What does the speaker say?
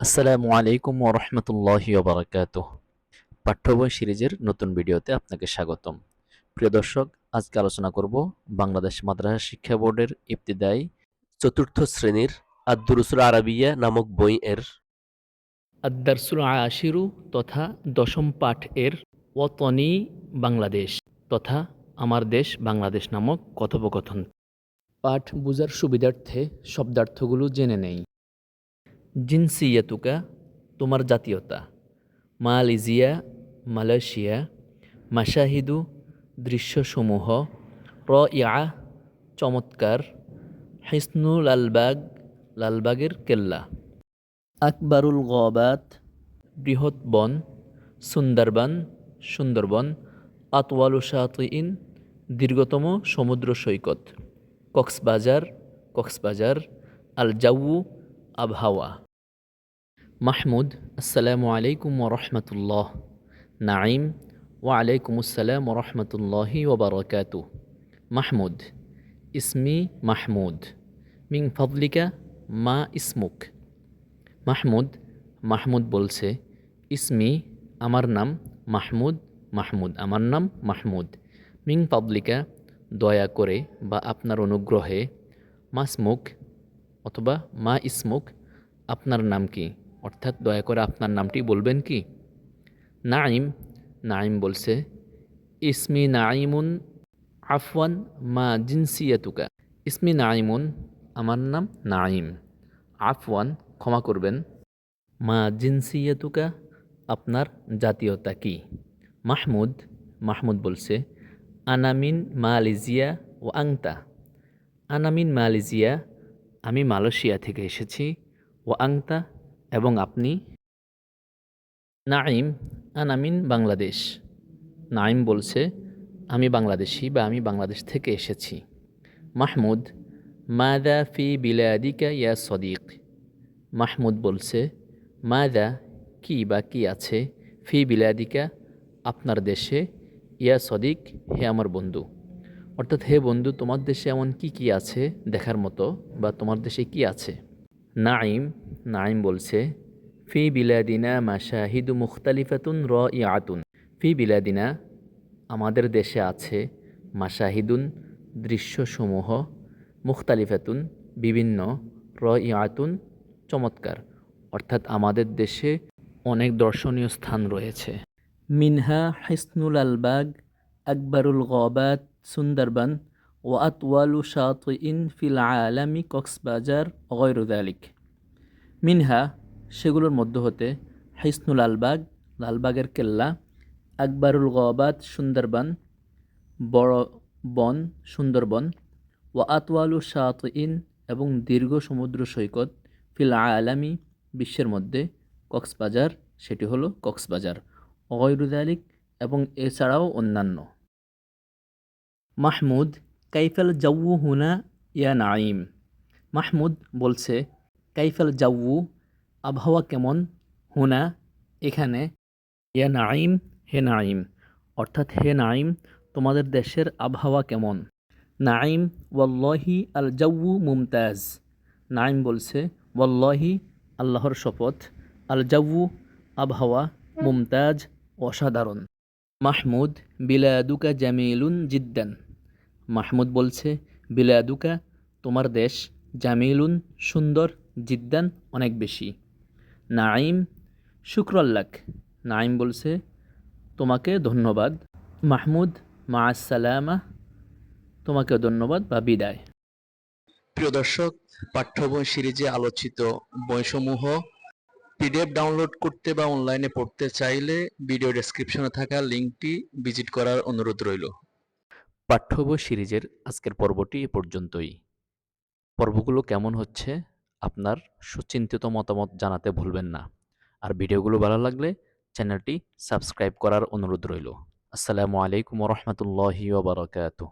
আসসালামু আলাইকুম ওরহমতুল্লাহি ওবরাকাত পাঠ্য বই সিরিজের নতুন ভিডিওতে আপনাকে স্বাগতম। প্রিয় দর্শক, আজকে আলোচনা করব বাংলাদেশ মাদ্রাসা শিক্ষা বোর্ডের ইবতিদায়ী চতুর্থ শ্রেণির আদ্দুরুসুল আরাবিয়া নামক বই এর আদারসুল আশিরু তথা দশম পাঠ এর ওতনি বাংলাদেশ তথা আমার দেশ বাংলাদেশ নামক কথোপকথন। পাঠ বুঝার সুবিধার্থে শব্দার্থগুলো জেনে নেই। জিনসিয়াতুকা তোমার জাতীয়তা মালয়েশিয়া মালয়েশিয়া মাসাহিদু দৃশ্যসমূহ র ইয়া চমৎকার হিসনু লালবাগ লালবাগের কেল্লা আকবরুল গবাত বৃহৎ বন সুন্দরবন সুন্দরবন আতওয়ালু শাতিন দীর্ঘতম সমুদ্র সৈকত, কক্সবাজার কক্সবাজার আল জাউ আবহাওয়া মাহমুদ, আসসালামু আলাইকুম ওরহমতুল্লাহ নাইম ওয়ালাইকুম আসসালাম ওরহমতুল্লাহি ওবরকাতু মাহমুদ, ইসমি মাহমুদ মিং ফদলিকা মা ইসমুক। মাহমুদ মাহমুদ বলছে, ইসমি আমার নাম মাহমুদ মাহমুদ আমার নাম মাহমুদ। মিং পাবলিকা দয়া করে বা আপনার অনুগ্রহে, মাসমুক অথবা মা ইসমুক, আপনার নাম কি? অর্থাৎ দয়া করে আপনার নামটি বলবেন কি? নাইম নাইম বলছে, ইসমি নাইমুন আফওয়ান মা জিনসিয়াতুকা। ইসমি নাইমুন আমার নাম নাইম আফওয়ান, ক্ষমা করবেন। মা জিনসিয়াতুকা, আপনার জাতীয়তা কি? মাহমুদ মাহমুদ বলছে আনামিন মালয়েশিয়া ও আংতা। আনামিন মালয়েশিয়া, আমি মালয়েশিয়া থেকে এসেছি। ও আংতা এবং আপনি? নাইম আনামিন বাংলাদেশ। নাইম বলছে, আমি বাংলাদেশি বা আমি বাংলাদেশ থেকে এসেছি। মাহমুদ মাদা ফি বিলাদিকা ইয়া সদিক। মাহমুদ বলছে মাদা কি বা কি আছে ফি বিলাদিকা আপনার দেশে? ইয়া সদিক, হে আমার বন্ধু। অর্থাৎ, হে বন্ধু, তোমার দেশে এমন কি কি আছে দেখার মতো বা তোমার দেশে কি আছে? নাইম নাইম বলছে, ফি বিলাদিনা মাশাহিদু মুখতালিফাতুন র ইয়াতুন ফি বিলাদিনা আমাদের দেশে আছে মাশাহিদুন দৃশ্যসমূহ, মুখতালিফাতুন বিভিন্ন র ইয়াতুন চমৎকার। অর্থাৎ আমাদের দেশে অনেক দর্শনীয় স্থান রয়েছে। মিনহা হিসনুল আলবাগ, আকবরুল গবাত সুন্দরবন ও আতওয়ালু শাতিন ফিল আলামি কক্সবাজার অগৈরুদালিক মিনহা সেগুলোর মধ্য হতে হিসনুল আলবাগ, লালবাগের কেল্লা, আকবরুল গবাত সুন্দরবন, বড় বন সুন্দরবন ও আতওয়ালু শাতিন এবং দীর্ঘ সমুদ্র সৈকত ফিল আলামি বিশ্বের মধ্যে কক্সবাজার, সেটি হলো কক্সবাজার অগৈরুদালিক এবং এছাড়াও অন্যান্য। মাহমুদ কাইফাল জাউ হুনা, ইয়া নাইম মাহমুদ বলছে, কাইফাল জাউ আবহাওয়া কেমন? হুনা, এখানে। ইয়া নাইম হে নাইম অর্থাৎ হে নাইম তোমাদের দেশের আবহাওয়া কেমন? নাইম ওয়াল্লাহি আল জাউ মুমতাজ। নাইম বলছে, ওয়াল্লাহি আল্লাহর শপথ, আল জাউ আবহাওয়া মুমতাজ, অসাধারণ। মাহমুদ, বিলাদুকা জামিলুন জিদ্দান। মাহমুদ বলছে বিলাদুকা তোমার দেশ জামিলুন সুন্দর, জিদ্দান অনেক বেশি। নাইম শুক্রল্লাক। নাইম বলছে, তোমাকে ধন্যবাদ। মাহমুদ মা আসসালামা তোমাকে ধন্যবাদ বা বিদায়। প্রিয় দর্শক পাঠ্য বই সিরিজে আলোচিত বইসমূহ পিডিএফ ডাউনলোড করতে বা অনলাইনে পড়তে চাইলে ভিডিও ডেসক্রিপশনে থাকা লিঙ্কটি ভিজিট করার অনুরোধ রইল। পাঠ্য বই সিরিজের আজকের পর্বটি এ পর্যন্তই। পর্বগুলো কেমন হচ্ছে আপনার সুচিন্তিত মতামত জানাতে ভুলবেন না। আর ভিডিওগুলো ভালো লাগলে চ্যানেলটি সাবস্ক্রাইব করার অনুরোধ রইল। আসসালামু আলাইকুম রহমতুল্লাহি ওবরাকাতুহ